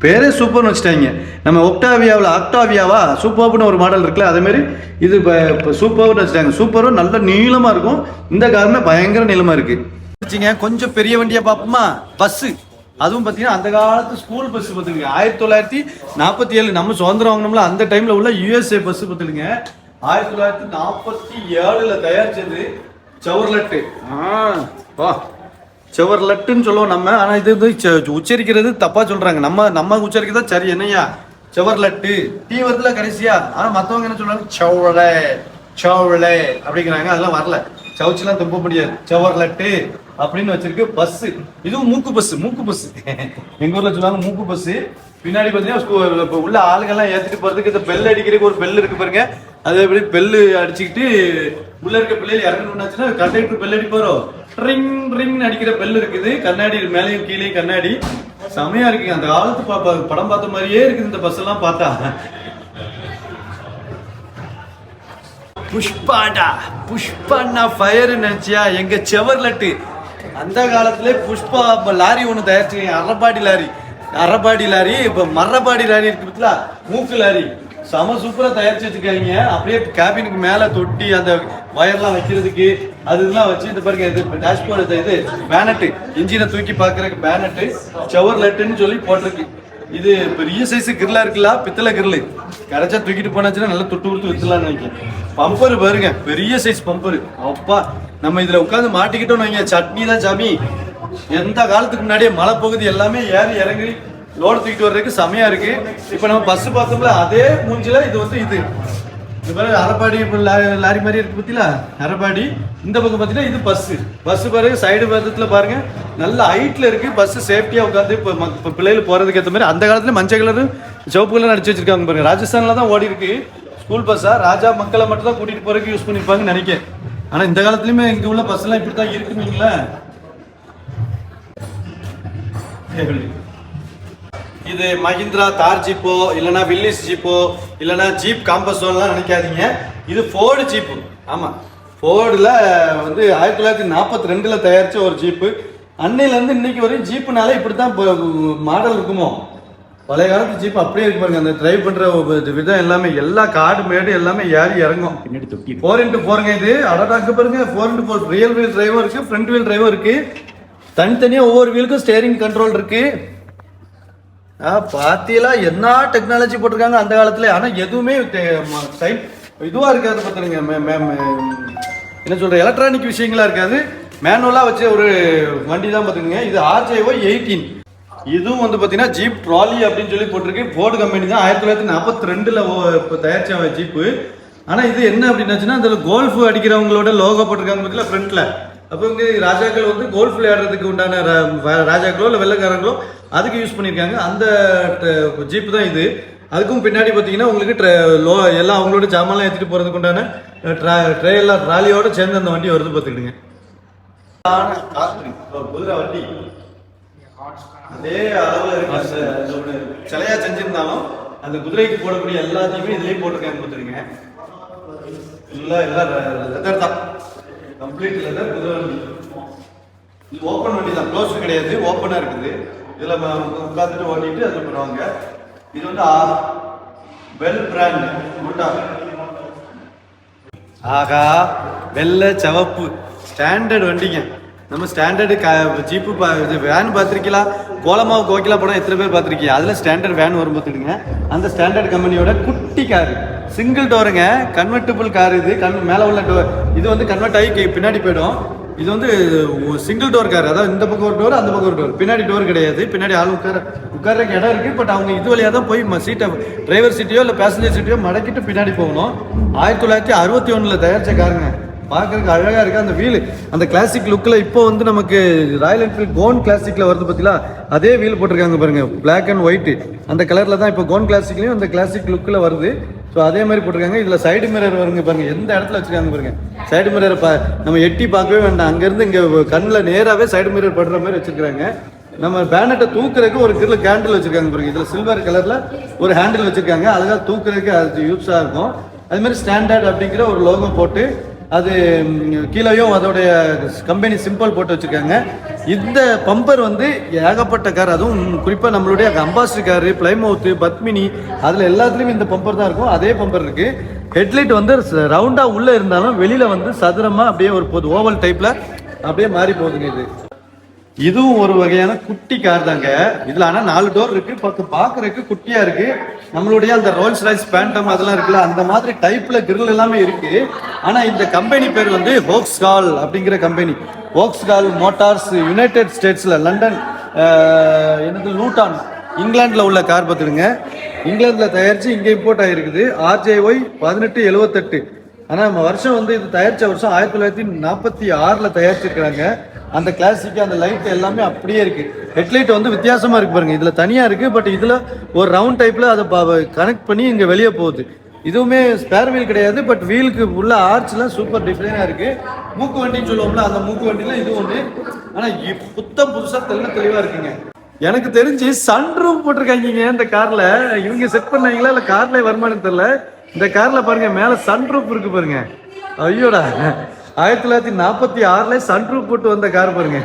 A: பேரே சூப்பர்னு வச்சுட்டாங்க. நம்ம ஒக்டாவியாவில் ஆக்டாவியாவா சூப்பர்னு ஒரு மாடல் இருக்குல்ல அதேமாரி இது இப்போ சூப்பர்னு வச்சுட்டாங்க. சூப்பரும் நல்ல நீளமாக இருக்கும். இந்த காருமே பயங்கர நீளமாக இருக்குது வச்சுங்க கொஞ்சம் பெரிய வண்டியாக பார்ப்போமா? பஸ்ஸு அதுவும் பார்த்தீங்கன்னா அந்த காலத்து ஸ்கூல் பஸ் பார்த்துக்கங்க. ஆயிரத்தி தொள்ளாயிரத்தி நாற்பத்தி ஏழு நம்ம சுதந்திரம் வாங்கினோம்ல அந்த டைமில் உள்ள யூஎஸ்ஏ பஸ் பார்த்துக்கங்க. ஆயிரத்தி தொள்ளாயிரத்தி நாற்பத்தி ஏழில் தயாரிச்சது சவுர்லட்டு ஆ வா. செவர் லட்டுன்னு சொல்லுவோம் நம்ம. ஆனால் இது வந்து உச்சரிக்கிறது தப்பாக சொல்கிறாங்க நம்ம நம்ம உச்சரிக்கிறதா சரி. என்னையா செவர் லட்டு. டீ வருதுல கடைசியா? ஆனால் மற்றவங்க என்ன சொல்கிறாங்க சவுளை சவுளை அப்படிங்கிறாங்க. அதெல்லாம் வரல. சவுச்சுலாம் தும்ப முடியாது. செவர்லட்டு அப்படின்னு வச்சிருக்கு பஸ் இதுவும் மூக்கு பஸ் மூக்கு பஸ் எங்க ஊர்ல சொல்லுவாங்க மூக்கு பஸ் பின்னாடி பார்த்தீங்கன்னா இப்போ உள்ள ஆளுங்கெல்லாம் ஏற்றிட்டு போறதுக்கு இந்த பெல் அடிக்கிறதுக்கு ஒரு பெல் இருக்கு பாருங்க. அதே மாதிரி பெல்லு அடிச்சுக்கிட்டு உள்ள இருக்க பிள்ளைகள் இறங்கணும்னாச்சுன்னா கண்டக்டர் பெல் அடிப்பாரோ? ரிங் ரிங் அடிக்கிற பெல் இருக்குது. கண்ணாடி மேலேயும் கீழே கண்ணாடி. செமையா இருக்குங்க அந்த காலத்து பாப்பா படம் பார்த்த மாதிரியே இருக்குது இந்த பஸ் எல்லாம் பார்த்தா. புஷ்பாடா புஷ்பாண்ணா ஃபயர் நினைச்சியா? எங்க செவர்லட்டு அந்த காலத்துல புஷ்பா லாரி ஒண்ணு தயாரிச்சு அரபாடி லாரி. அரபாடி லாரி இப்ப மரபாடி லாரி இருக்கு பத்திலா மூக்கு லாரி. செம சூப்பரா தயாரிச்சு வச்சிருக்காங்க. அப்படியே கேபினுக்கு மேல தொட்டி அந்த வயர்லாம் வைக்கிறதுக்கு அது இதெல்லாம் வச்சு இந்த பாருங்க இது டேஷ்போர்ட் இது பேனட்டு இன்ஜினை தூக்கி பார்க்குறக்கு பேனட்டு செவர்லெட்டுன்னு சொல்லி போட்டிருக்கு. இது பெரிய சைஸ் கிரில்லா இருக்குல்ல பித்தளை கிரில் கிடைச்சா தூக்கிட்டு போனாச்சுன்னா நல்லா தொட்டு கொடுத்து வித்துலான்னு நினைக்கிறேன். பம்பர் பாருங்க பெரிய சைஸ் பம்பர் அப்பா நம்ம இதுல உட்காந்து மாட்டிக்கிட்டோம் வைங்க. சட்னி தான் சாமி. எந்த காலத்துக்கு முன்னாடியே மழை எல்லாமே ஏறி இறங்கி லோடு தூக்கிட்டு வர்றதுக்கு செமையா இருக்கு. இப்போ நம்ம பஸ் பார்த்தோம்ல அதே மூஞ்சில இது வந்து இது. இது பாரு அரபாடி இப்போ லாரி மாதிரி இருக்கு பார்த்தீங்களா அரபாடி இந்த பக்கம் பார்த்தீங்கன்னா இது பஸ் பஸ் பாருங்க சைடு பக்கத்தில் பாருங்க. நல்ல ஹைட்ல இருக்கு. பஸ் சேஃப்டியா உட்காந்து இப்போ இப்போ பிள்ளைகள் போறதுக்கு ஏற்ற மாதிரி அந்த காலத்துல மஞ்சள் கலர் சிவப்பு கலர் அடிச்சு வச்சிருக்காங்க பாருங்க. ராஜஸ்தான்ல தான் ஓடி இருக்கு. ஸ்கூல் பஸ்ஸா ராஜா மக்களை மட்டும் தான் கூட்டிட்டு போறதுக்கு யூஸ் பண்ணிருப்பாங்கன்னு நினைக்கிறேன். ஆனா இந்த காலத்துலயுமே இங்க உள்ள பஸ் எல்லாம் இப்படி தான் இருக்குங்களா இது மஹிந்திரா தார் ஜீப்போ இல்லைன்னா வில்லிஸ் ஜீப்போ இல்லைன்னா ஜீப் காம்பஸோலாம் நினைக்காதீங்க. இது ஃபோர்டு ஜீப்பு. ஆமாம் ஃபோர்டில் வந்து ஆயிரத்தி தொள்ளாயிரத்தி நாற்பத்தி ரெண்டில் தயாரித்த ஒரு ஜீப்பு. அன்னையிலேருந்து இன்னைக்கு வரையும் ஜீப்புனால இப்படி தான் மாடல் இருக்குமோ? பழைய காலத்து ஜீப் அப்படியே இருக்கு பாருங்க. அந்த டிரைவ் பண்ணுற விதம் எல்லாமே எல்லா காடு மேடு எல்லாமே ஏறி இறங்கும்.
B: பின்னாடி தொட்டி இருக்கு.
A: ஃபோர் இன்ட்டு ஃபோருங்க இது. அடடாக்க பாருங்க. Four into four rear wheel டிரைவும் இருக்கு ஃப்ரண்ட் வீல் டிரைவும் இருக்கு. தனித்தனியாக ஒவ்வொரு வீலுக்கும் ஸ்டேரிங் கண்ட்ரோல் இருக்கு. ஆ என்ன டெக்னாலஜி போட்டிருக்காங்க அந்த காலத்துல? ஆனா எதுவுமே சைட் இதுவா இருக்காது பார்த்துருங்க மே- என்ன சொல்ற எலக்ட்ரானிக் விஷயங்களா இருக்காது. மேனுவலா வச்ச ஒரு வண்டி தான் பார்த்துக்கங்க இது ஆர்ஜேஓ எயிட்டீன் இதுவும் வந்து பார்த்தீங்கன்னா ஜீப் ட்ராலி அப்படின்னு சொல்லி போட்டிருக்கு. போர்டு கம்பெனி தான். ஆயிரத்தி தொள்ளாயிரத்தி நாற்பத்தி ரெண்டில் இப்போ தயாரிச்ச ஜீப்பு ஆனால் இது என்ன அப்படின்னாச்சுன்னா அதில் கோல்ஃப் அடிக்கிறவங்களோட லோகோ போட்டிருக்காங்க பார்த்தீங்களா ஃப்ரண்ட்டில் அப்போ இங்கே ராஜாக்கள் வந்து கோல்ஃப் விளையாடுறதுக்கு உண்டான ரா- ராஜாக்களோ இல்லை வெள்ளைக்காரங்களோ அதுக்கு யூஸ் பண்ணியிருக்காங்க அந்த ஜீப் தான் இது அதுக்கும் பின்னாடி பார்த்தீங்கன்னா உங்களுக்கு லோ எல்லாம் அவங்களோட ஜாமான்லாம் ஏற்றிட்டு போகிறதுக்கு உண்டான ட்ரா ட்ரே ட்ராலியோடு சேர்ந்து அந்த வண்டி வருது பார்த்துக்கிடுங்க குதிரை வண்டி அதே அளவில் இருக்கு அந்த சிலையா செஞ்சிருந்தாலும் அந்த குதிரைக்கு போடக்கூடிய எல்லாத்தையுமே இதுலேயும் போட்டிருக்காங்க பார்த்துருங்க ஃபுல்லாக எல்லாம் லெதர் தான் கம்ப்ளீட் லெதர் குதிரை இது ஓப்பன் வண்டி தான் க்ளோஸ் கிடையாது ஓப்பனாக இருக்குது. இதில் உட்காந்துட்டு ஓட்டிட்டு அது பண்ணுவாங்க இது வந்து வெல் பிராண்ட். குட்டா ஆகா வெள்ளை சிவப்பு. ஸ்டாண்டர்ட் வண்டிங்க. நம்ம ஸ்டாண்டர்டு க ஜீப்பு பா இது வேன் பார்த்துருக்கீங்களா? கோலமாவு கோக்கிலா படம் எத்தனை பேர் பார்த்துருக்கீங்க? அதில் ஸ்டாண்டர்ட் வேன் வரும் பார்த்துடுங்க. அந்த ஸ்டாண்டர்ட் கம்பெனியோட குட்டி காரு சிங்கிள் டோருங்க கன்வெர்ட்டபிள் கார் இது கன் மேலே உள்ள டோர் இது வந்து கன்வெர்ட் ஆகி பின்னாடி போயிடும். இது வந்து சிங்கிள் டோர் கார் அதாவது இந்த பக்கம் ஒரு டோர் அந்த பக்கம் ஒரு டோர் பின்னாடி டோர் கிடையாது. பின்னாடி ஆள் உட்கார உட்கார்றதுக்கு இடம் இருக்குது பட் அவங்க இது வழியாக தான் போய் சீட்டை டிரைவர் சீட்டையோ இல்லை பேசஞ்சர் சீட்டையோ மடக்கிட்டு பின்னாடி போகணும். ஆயிரத்தி தொள்ளாயிரத்தி அறுபத்தி ஒன்றில் தயாரித்த காருங்க பார்க்கறதுக்கு அழகாக இருக்குது அந்த வீல் அந்த கிளாசிக் லுக்கில் இப்போ வந்து நமக்கு ராயல் என்ஃபீல்ட் கோன் கிளாசிக்கில் வருது பார்த்தீங்களா அதே வீல் போட்டிருக்காங்க பாருங்கள் பிளாக் அண்ட் ஒயிட் அந்த கலரில் தான் இப்போ கோன் கிளாசிக்லேயும் அந்த கிளாசிக் லுக்கில் வருது. ஸோ அதே மாதிரி போட்டிருக்காங்க. இதில் சைடு மிரர் வருங்க பாருங்கள் எந்த இடத்துல வச்சிருக்காங்க பாருங்கள் சைடு மிரர் நம்ம எட்டி பார்க்கவே வேண்டாம். அங்கேருந்து இங்கே கண்ணில் நேராகவே சைடு மிரர் படுற மாதிரி வச்சுருக்காங்க நம்ம பேனட்டை தூக்குறதுக்கு ஒரு கிரில் கேண்டில் வச்சுருக்காங்க பாருங்கள் இதில் சில்வர் கலரில் ஒரு ஹேண்டில் வச்சுருக்காங்க. அதுக்காக தூக்குறதுக்கு அது யூஸாக இருக்கும். அது மாதிரி ஸ்டாண்டர்ட் அப்படிங்கிற ஒரு லோகம் போட்டு அது கீழேயும் அதோடைய கம்பெனி சிம்பிள் போட்டு வச்சுருக்காங்க. இந்த பம்பர் வந்து ஏகப்பட்ட கார் அதுவும் குறிப்பாக நம்மளுடைய அம்பாஸ்டர் கார் பிளைமவுத்து பத்மினி அதில் எல்லாத்துலேயும் இந்த பம்பர் தான் இருக்கும். அதே பம்பர் இருக்குது ஹெட்லைட் வந்து ரவுண்டாக உள்ளே இருந்தாலும் வெளியில் வந்து சதுரமாக அப்படியே ஒரு போகுது ஓவல் டைப்பில் அப்படியே மாறி போகுதுங்க இது. இதுவும் ஒரு வகையான குட்டி கார் தாங்க. இதுல ஆனா நாலு டோர் இருக்கு. பத்து பாக்குறதுக்கு குட்டியா இருக்கு. நம்மளுடைய அந்த ரோல்ஸ் ராய்ஸ் பேண்டம் அதெல்லாம் இருக்குல்ல அந்த மாதிரி டைப்ல கிரில் எல்லாமே இருக்கு. ஆனா இந்த கம்பெனி பேர் வந்து ஹோக்ஸ் கால் அப்படிங்கிற கம்பெனி ஹோக்ஸ்கால் மோட்டார்ஸ் யுனைடெட் ஸ்டேட்ஸ்ல லண்டன் எனது லூட்டான் இங்கிலாந்துல உள்ள கார் பார்த்துடுங்க. இங்கிலாந்துல தயாரிச்சு இங்கே இம்போர்ட் ஆயிருக்குது ஆர்ஜேஒய் பதினெட்டு எழுவத்தெட்டு. ஆனால் நம்ம வருஷம் வந்து இது தயாரித்த வருஷம் ஆயிரத்தி தொள்ளாயிரத்தி நாற்பத்தி ஆறில் தயாரிச்சிருக்கிறாங்க. அந்த கிளாசிக்கு அந்த லைட் எல்லாமே அப்படியே இருக்கு. ஹெட்லைட் வந்து வித்தியாசமா இருக்கு பாருங்க. இதுல தனியா இருக்கு பட் இதுல ஒரு ரவுண்ட் டைப்ல அதை கனெக்ட் பண்ணி இங்க வெளியே போகுது. இதுவுமே ஸ்பேர் வீல் கிடையாது பட் வீலுக்கு உள்ள ஆர்ச்லாம் சூப்பர் டிஃப்ரெண்டா இருக்கு. மூக்கு வண்டின்னு சொல்லுவோம்ல அந்த மூக்கு வண்டில இது ஒண்ணு. ஆனா புத்தம் புதுசா தெள்ள தெளிவா இருக்குங்க. எனக்கு தெரிஞ்சு சன் ரூம் போட்டிருக்காங்க இந்த கார்ல இவங்க செட் பண்ணாங்களா இல்ல கார்ல வருமானம் தெரியல. இந்த கார்ல பாருங்க மேல சன் ரூப் இருக்கு பாருங்க. ஐயோடா. ஆயிரத்தி தொள்ளாயிரத்தி நாற்பத்தி ஆறுல சன் போட்டு வந்த கார் பாருங்க.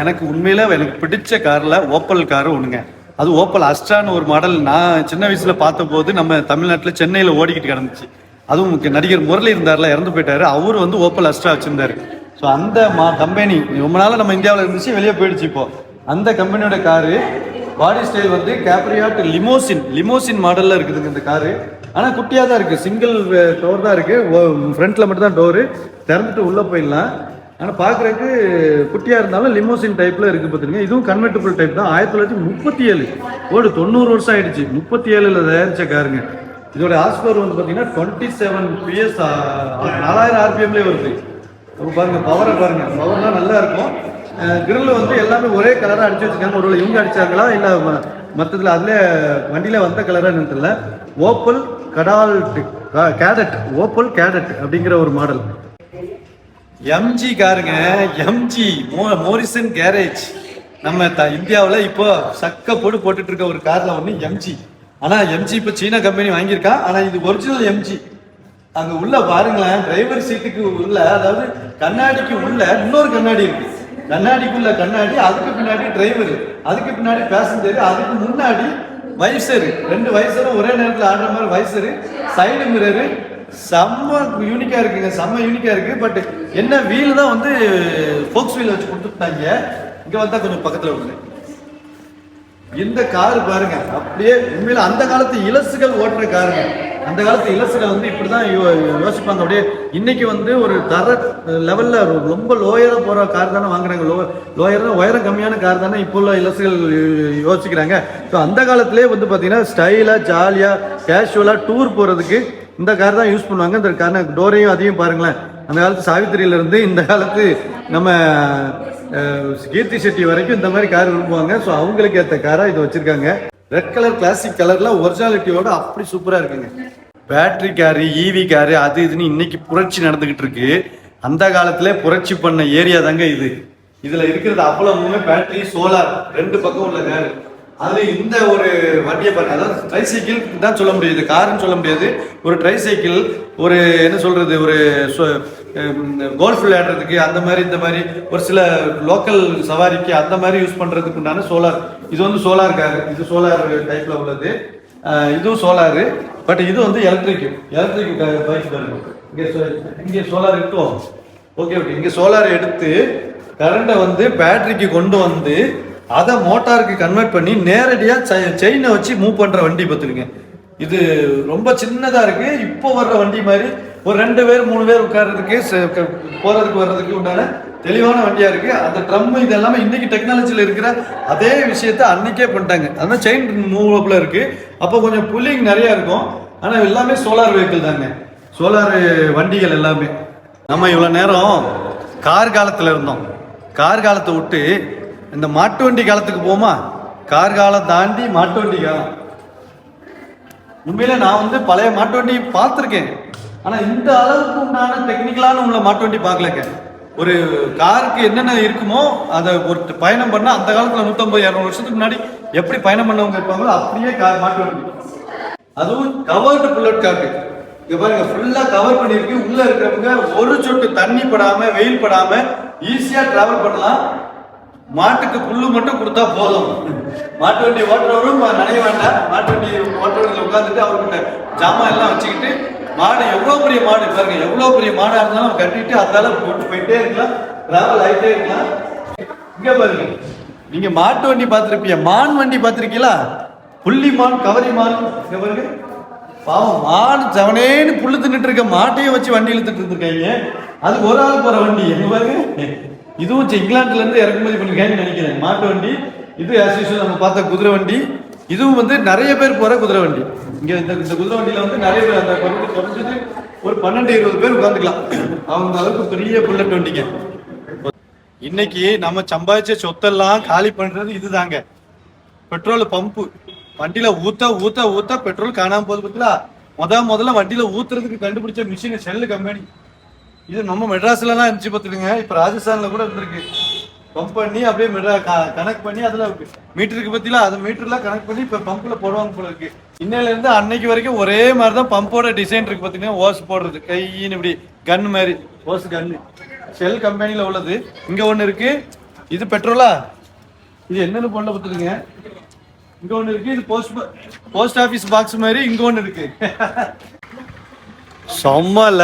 A: எனக்கு உண்மையில எனக்கு பிடிச்ச கார்ல ஓப்பல் கார் ஒண்ணுங்க. அது ஓப்பல் அஸ்ட்ரான்னு ஒரு மாடல் நான் சின்ன வயசுல பார்த்தபோது நம்ம தமிழ்நாட்டில் சென்னையில் ஓடிக்கிட்டு கிடந்துச்சு. அதுவும் நடிகர் முரளி இருந்தார்ல இறந்து போயிட்டாரு. அவர் வந்து ஓப்பல் அஸ்ட்ரா வச்சிருந்தாரு. ஸோ அந்த மா கம்பெனி ரொம்ப நாள் நம்ம இந்தியாவில் இருந்துச்சு வெளியே போயிடுச்சு இப்போ. அந்த கம்பெனியோட காரு பாடி ஸ்டைல் வந்து கேப்ரியாட் லிமோசின் லிமோசின் மாடலில் இருக்குதுங்க இந்த காரு. ஆனால் குட்டியாக தான் இருக்குது சிங்கிள் டோர் தான் இருக்குது ஃப்ரண்ட்டில் மட்டும் தான் டோரு திறந்துட்டு உள்ளே போயிடலாம். ஆனால் பார்க்குறதுக்கு குட்டியாக இருந்தாலும் லிமோசின் டைப்பில் இருக்குது பார்த்துருங்க இதுவும் கன்வெர்ட்டபிள் டைப் தான். ஆயிரத்தி தொள்ளாயிரத்தி முப்பத்தி ஏழு ஓடு தொண்ணூறு வருஷம் ஆயிடுச்சு. முப்பத்தி ஏழில் தயாரிச்ச காருங்க இதோட ஆஸ்பர் வந்து பார்த்தீங்கன்னா டுவெண்ட்டி செவன் பிஎஸ் நாலாயிரம் ஆர்பிஎம்லேயே வருது. அப்போ பாருங்கள் பவரை பாருங்கள் பவர்லாம் நல்லா இருக்கும். கிரில் வந்து எல்லாமே ஒரே கலராக அடிச்சு வச்சுருக்காங்க. ஒருவேளை இவங்க அடிச்சாங்களா? இல்லை மற்றதில் மத்ததுல வண்டியில் வந்த கலராக நினைத்துல தெரியல. ஓப்பல் கடால் கேடட் ஓப்பல் கேடட் அப்படிங்கிற ஒரு மாடல் எம்ஜி காருங்க எம்ஜி மோரிசன் கேரேஜ் நம்ம த இந்தியாவில் இப்போ சக்க போடு போட்டுட்டு இருக்க ஒரு காரில் ஒன்று எம்ஜி ஆனால் எம்ஜி இப்போ சீனா கம்பெனி வாங்கியிருக்கான் ஆனால் இது ஒரிஜினல் எம்ஜி அங்கே உள்ள பாருங்களேன் டிரைவர் சீட்டுக்கு உள்ள அதாவது கண்ணாடிக்கு உள்ள இன்னொரு கண்ணாடி இருக்கு. கண்ணாடிக்குள்ள கண்ணாடி அதுக்கு பின்னாடி டிரைவர் அதுக்கு பின்னாடி பேசஞ்சர் அதுக்கு முன்னாடி வைசரு ரெண்டு வைசரும் ஒரே நேரத்தில் ஆடுற மாதிரி வைசரு சைடு மிரரு செம்ம யூனிக்காக இருக்குங்க. செம்ம யூனிக்காக இருக்குது பட் என்ன வீல் தான் வந்து ஃபோக்ஸ் வீல் வச்சு கொடுத்துட்டாங்க. இங்கே வந்தால் கொஞ்சம் பக்கத்தில் வருது இந்த கார் பாருங்க. அப்படியே உண்மையில் அந்த காலத்து இலசுகள் ஓட்டுற காருங்க அந்த காலத்து இலசுகள் வந்து இப்படிதான் யோ- யோசிப்பாங்க. அப்படியே இன்னைக்கு வந்து ஒரு தர லெவல்ல ரொம்ப லோயரா போற கார் தானே வாங்குறாங்க. லோ லோயர் உயரம் கம்மியான கார் தானே இப்போ உள்ள இலசுகள் யோசிக்கிறாங்க. ஸோ அந்த காலத்திலே வந்து பார்த்தீங்கன்னா ஸ்டைலா ஜாலியா கேஷுவலா டூர் போறதுக்கு இந்த கார் தான் யூஸ் பண்ணுவாங்க. இந்த காரணம் டோரையும் அதையும் பாருங்களேன். அந்த காலத்து சாவித்திரியில இருந்து இந்த காலத்து நம்ம கீர்த்தி செட்டி வரைக்கும் இந்த மாதிரி கார் விரும்புவாங்க. ஸோ அவங்களுக்கு ஏற்ற காராக இது வச்சிருக்காங்க. ரெட் கலர் கிளாசிக் கலர்லாம் ஒரிஜினாலிட்டியோட அப்படி சூப்பராக இருக்குங்க. பேட்ரி காரு ஈவி காரு அது இதுன்னு இன்னைக்கு புரட்சி நடந்துகிட்டு இருக்கு. அந்த காலத்துல புரட்சி பண்ண ஏரியா தாங்க இது. இதுல இருக்கிறது அவ்வளவுமே பேட்டரி சோலார் ரெண்டு பக்கம் உள்ள காரு அது இந்த ஒரு வண்டியை பாருங்க. அதாவது ட்ரை சைக்கிள் தான் சொல்ல முடியாது காருன்னு சொல்ல முடியாது. ஒரு ட்ரை சைக்கிள் ஒரு என்ன சொல்றது ஒரு கோல்ஃப் விளையாடுறதுக்கு அந்த மாதிரி இந்த மாதிரி ஒரு சில லோக்கல் சவாரிக்கு அந்த மாதிரி யூஸ் பண்றதுக்கு உண்டான சோலார் இது வந்து சோலார் கார் இது சோலார் டைப்ல உள்ளது. இதுவும் சோலாரு பட் இது வந்து எலக்ட்ரிக் எலக்ட்ரிக் பைக் பாருங்க இங்கே இங்கே சோலார் எடுத்தோம் ஓகே ஓகே இங்கே சோலார் எடுத்து கரண்ட்டை வந்து பேட்டரிக்கு கொண்டு வந்து அதை மோட்டாருக்கு கன்வெர்ட் பண்ணி நேரடியாக செயினை வச்சு மூவ் பண்ணுற வண்டி பார்த்துருங்க இது ரொம்ப சின்னதாக இருக்குது இப்போ வர்ற வண்டி மாதிரி ஒரு ரெண்டு பேர் மூணு பேர் உட்கார்றதுக்கு போகிறதுக்கு வர்றதுக்கு உண்டான தெளிவான வண்டியாக இருக்குது அந்த ட்ரம் இது எல்லாமே இன்றைக்கி டெக்னாலஜியில் இருக்கிற அதே விஷயத்த அன்றைக்கே பண்ணிட்டாங்க. அதனால செயின் மூவப்பில் இருக்குது அப்போ கொஞ்சம் புல்லிங் நிறையா இருக்கும். ஆனால் எல்லாமே சோலார் வெஹிக்கிள் தாங்க. சோலார் வண்டிகள் எல்லாமே. நம்ம இவ்வளோ நேரம் கார் காலத்தில் இருந்தோம். கார் காலத்தை விட்டு இந்த மாட்டு வண்டி காலத்துக்கு போமா கார் காலம் தாண்டி மாட்டு வண்டி காலம். உண்மையில நான் வந்து பழைய மாட்டு வண்டி பார்த்துருக்கேன். ஆனால் இந்த அளவுக்கு உண்டான டெக்னிக்கலான உள்ள மாட்டு வண்டி பார்க்கலங்க. ஒரு காருக்கு என்னென்ன இருக்குமோ அதை ஒரு பயணம் பண்ணால் அந்த காலத்துல நூத்தம்பது இரநூறு வருஷத்துக்கு முன்னாடி எப்படி பயணம் பண்ணவங்க இருப்பாங்களோ அப்படியே கார் மாட்டு வண்டி அதுவும் கவர்டு புல்லட் காக்கு இங்க பாருங்க ஃபுல்லா கவர் பண்ணிருக்கு உள்ள இருக்கிறவங்க ஒரு சொட்டு தண்ணி படாம வெயில் படாம ஈஸியா டிராவல் பண்ணலாம். மாட்டுக்கு புல்லு மட்டும் கொடுத்தா போதும். மாட்டு வண்டி ஓட்டுறவரும் நினைய வேண்டாம். மாட்டு வண்டி ஓட்டுறவர்கள் உட்காந்துட்டு அவர்கிட்ட ஜாமான் எல்லாம் வச்சுக்கிட்டு மாடு எவ்வளவு பெரிய மாடு பாருங்க எவ்வளவு பெரிய மாடா இருந்தாலும் கட்டிட்டு அதால போட்டு போயிட்டே இருக்கலாம். டிராவல் ஆயிட்டே இருக்கலாம். இங்க பாருங்க. நீங்க மாட்டு வண்டி பார்த்துருப்பீங்க. மான் வண்டி பார்த்துருக்கீங்களா? புள்ளி மான் கவரி மான். இங்க பாருங்க. பாவம் மான் ஜவனேன்னு புல்லு தின்னுட்டு இருக்க மாட்டையும் வச்சு வண்டி இழுத்துட்டு இருந்திருக்காங்க அது ஒரு ஆள் போற வண்டி. எங்க பாருங்க. இதுவும் சி- இங்கிலாந்துல இருந்து இறக்குமதி பண்ணிருக்காங்கன்னு நினைக்கிறேன். மாட்டு வண்டி. இது as நம்ம பார்த்த குதிரை வண்டி. இதுவும் வந்து நிறைய பேர் போற குதிரை வண்டி. இங்க இந்த இந்த குதிரை வண்டியில வந்து நிறைய பேர் அந்த குறைஞ்சது குறைஞ்சது ஒரு பன்னெண்டு இருபது பேர் உட்காந்துக்கலாம் அவங்க அளவுக்கு பெரிய புல்லட் வண்டிங்க. இன்னைக்கு நம்ம சம்பாதிச்ச சொத்தெல்லாம் காலி பண்றது இதுதாங்க. Petrol pump. வண்டியில ஊத்த ஊத்த ஊத்த பெட்ரோல் காணாம போகுது பத்தில முத முதல்ல வண்டியில ஊத்துறதுக்கு கண்டுபிடிச்ச மிஷின் செல்லு கம்பெனி இது நம்ம மெட்ராஸ்ல எல்லாம் இருந்துச்சு பார்த்துடுங்க இப்ப ராஜஸ்தான்ல கூட இருந்திருக்கு. பம்ப் பண்ணி அப்படியே மெட்ரா கனெக்ட் பண்ணி அதுல மீட்டருக்கு பத்தில அது மீட்டர்ல கனெக்ட் பண்ணி இப்ப பம்ப்ல போடுவாங்க போல இருக்கு. இன்னையில இருந்து அன்னைக்கு வரைக்கும் ஒரே மாதிரி தான் பம்போட டிசைன் இருக்கு பாத்தீங்கன்னா ஓஸ் போடுறது. கையின்னு இப்படி கன் மாதிரி. ஓஸ் கன்னு செல் கம்பெனியில் உள்ளது. இங்க ஒண்ணு இருக்கு. இது பெட்ரோலா இது என்னன்னு போடல பார்த்துருங்க இங்க ஒண்ணு இருக்கு. இது போஸ்ட் போஸ்ட் ஆபீஸ் பாக்ஸ் மாதிரி இங்க ஒண்ணு இருக்கு. செம்மல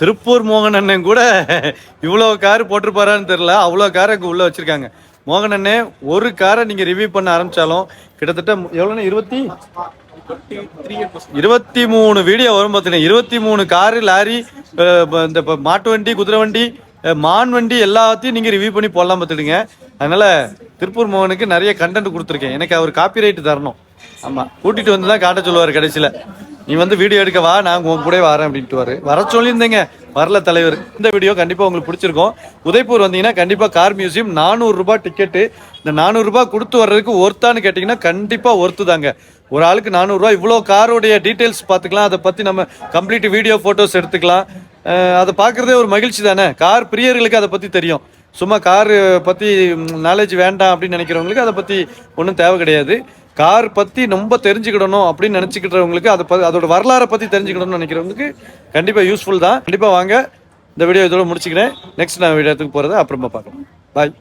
A: திருப்பூர் மோகன் அண்ணன் கூட இவ்வளோ கார் போட்டிருப்பாரான்னு தெரில அவ்வளோ காரை இங்கே உள்ளே வச்சுருக்காங்க. மோகன் அண்ணே ஒரு காரை நீங்கள் ரிவ்யூ பண்ண ஆரம்பித்தாலும் கிட்டத்தட்ட எவ்வளோண்ணே? இருபத்தி இருபத்தி மூணு வீடியோ வரும் பார்த்தீங்கன்னா இருபத்தி மூணு காரு லாரி இந்த மாட்டு வண்டி குதிரை வண்டி மான் வண்டி எல்லாத்தையும் நீங்கள் ரிவ்யூ பண்ணி போடலாம் பார்த்துடுங்க அதனால் திருப்பூர் மோகனுக்கு நிறைய கண்டென்ட் கொடுத்துருக்கேன். எனக்கு அவர் காப்பி ரைட் தரணும். ஆமாம் கூட்டிகிட்டு வந்து தான் காட்ட சொல்லுவார் கடைசியில். நீ வந்து வீடியோ எடுக்க வா நான் உன் கூட வரேன் அப்படின்ட்டு வர. சொல்லியிருந்தேங்க. வரல தலைவர். இந்த வீடியோ கண்டிப்பா உங்களுக்கு பிடிச்சிருக்கும். உதய்பூர் வந்தீங்கன்னா கண்டிப்பா கார் மியூசியம் நானூறு ரூபாய் டிக்கெட்டு இந்த நானூறு ரூபாய் கொடுத்து வர்றதுக்கு ஒர்த்தான்னு கேட்டிங்கன்னா கண்டிப்பா ஒர்த்து தாங்க. ஒரு ஆளுக்கு நானூறுரூவா இவ்வளோ காரோடைய டீட்டெயில்ஸ் பார்த்துக்கலாம். அதை பற்றி நம்ம கம்ப்ளீட் வீடியோ ஃபோட்டோஸ் எடுத்துக்கலாம். அதை பார்க்குறதே ஒரு மகிழ்ச்சி தானே? கார் பிரியர்களுக்கு அதை பற்றி தெரியும். சும்மா காரு பற்றி நாலேஜ் வேண்டாம் அப்படின்னு நினைக்கிறவங்களுக்கு அதை பற்றி ஒன்றும் தேவை கிடையாது. கார் பற்றி ரொம்ப தெரிஞ்சுக்கிடணும் அப்படின்னு நினச்சிக்கிட்டவங்களுக்கு அதை ப அதோட வரலாறை பற்றி தெரிஞ்சுக்கிடணும்னு நினைக்கிறவங்களுக்கு கண்டிப்பாக யூஸ்ஃபுல் தான். கண்டிப்பாக வாங்க. இந்த வீடியோ இதோட முடிச்சுக்கிறேன். நெக்ஸ்ட் நான் வீடியோத்துக்கு போகிறத அப்புறமா பார்க்கலாம். பாய்